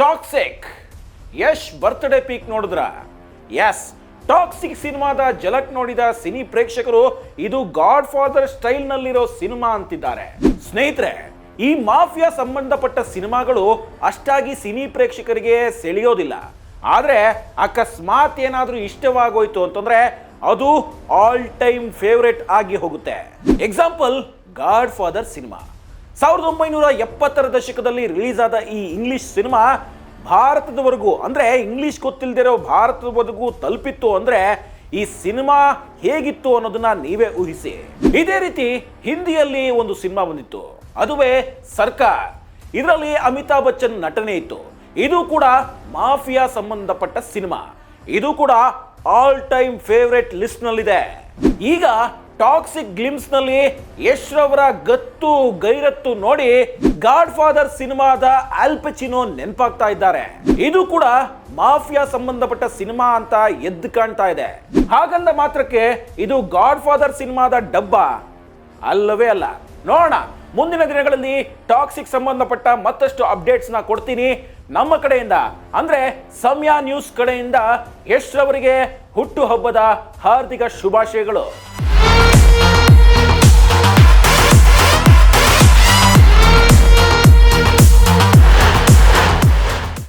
Toxic Yash birthday peek ನೋಡಿದ್ರ? Yes Toxic ಸಿನಿಮಾದ ಜಲಕ್ ನೋಡಿದ ಸಿನಿ ಪ್ರೇಕ್ಷಕರು ಇದು ಗಾಡ್ ಫಾದರ್ ಸ್ಟೈಲ್ನಲ್ಲಿರೋ ಸಿನಿಮಾ ಅಂತಿದ್ದಾರೆ. ಸ್ನೇಹಿತರೆ, ಈ ಮಾಫಿಯಾ ಸಂಬಂಧಪಟ್ಟ ಸಿನಿಮಾಗಳು ಅಷ್ಟಾಗಿ ಸಿನಿ ಪ್ರೇಕ್ಷಕರಿಗೆ ಸೆಳೆಯೋದಿಲ್ಲ. ಆದರೆ ಅಕಸ್ಮಾತ್ ಏನಾದರೂ ಇಷ್ಟವಾಗೋಯ್ತು ಅಂತಂದ್ರೆ ಅದು ಆಲ್ ಟೈಮ್ ಫೇವ್ರೆಟ್ ಆಗಿ ಹೋಗುತ್ತೆ. Example godfather cinema. ಸಾವಿರದ ಒಂಬೈನೂರ ಎಪ್ಪತ್ತರ ದಶಕದಲ್ಲಿ ರಿಲೀಸ್ ಆದ ಈ ಇಂಗ್ಲಿಷ್ ಸಿನಿಮಾ ಭಾರತದವರೆಗೂ, ಅಂದರೆ ಇಂಗ್ಲಿಷ್ ಗೊತ್ತಿಲ್ಲದಿರೋ ಭಾರತದವರೆಗೂ ತಲುಪಿತ್ತು ಅಂದರೆ ಈ ಸಿನಿಮಾ ಹೇಗಿತ್ತು ಅನ್ನೋದನ್ನ ನೀವೇ ಊಹಿಸಿ. ಇದೇ ರೀತಿ ಹಿಂದಿಯಲ್ಲಿ ಒಂದು ಸಿನಿಮಾ ಬಂದಿತ್ತು. ಅದುವೇ ಸರ್ಕಾರ್. ಇದರಲ್ಲಿ ಅಮಿತಾಬ್ ಬಚ್ಚನ್ ನಟನೆ ಇತ್ತು. ಇದು ಕೂಡ ಮಾಫಿಯಾ ಸಂಬಂಧಪಟ್ಟ ಸಿನಿಮಾ. ಇದು ಕೂಡ ಆಲ್ ಟೈಮ್ ಫೇವ್ರೆಟ್ ಲಿಸ್ಟ್ನಲ್ಲಿದೆ ಈಗ ಟಾಕ್ಸಿಕ್ ಗ್ಲಿಮ್ಸ್ನಲ್ಲಿ ಯಶ್ ರವರ ಗತ್ತು ಗೈರತ್ತು ನೋಡಿ ಗಾಡ್ ಫಾದರ್ ಸಿನಿಮಾದ ಆಲ್ಪಚಿನೋ ನೆನಪಾಗ್ತಾ ಇದ್ದಾರೆ. ಇದು ಕೂಡ ಮಾಫಿಯಾ ಸಂಬಂಧಪಟ್ಟ ಸಿನಿಮಾ ಅಂತ ಎದ್ದು ಕಾಣ್ತಾ ಇದೆ. ಹಾಗಂದ ಮಾತ್ರಕ್ಕೆ ಇದು ಗಾಡ್ ಫಾದರ್ ಸಿನಿಮಾದ ಡಬ್ಬ. ಅಲ್ಲವೇ ಅಲ್ಲ. ನೋಡೋಣ, ಮುಂದಿನ ದಿನಗಳಲ್ಲಿ ಟಾಕ್ಸಿಕ್ ಸಂಬಂಧಪಟ್ಟ ಮತ್ತಷ್ಟು ಅಪ್ಡೇಟ್ಸ್ನ ಕೊಡ್ತೀನಿ ನಮ್ಮ ಕಡೆಯಿಂದ. ಅಂದ್ರೆ ಸಮಯ ನ್ಯೂಸ್ ಕಡೆಯಿಂದ ಯಶ್ ರವರಿಗೆ ಹುಟ್ಟುಹಬ್ಬದ ಹಾರ್ದಿಕ ಶುಭಾಶಯಗಳು.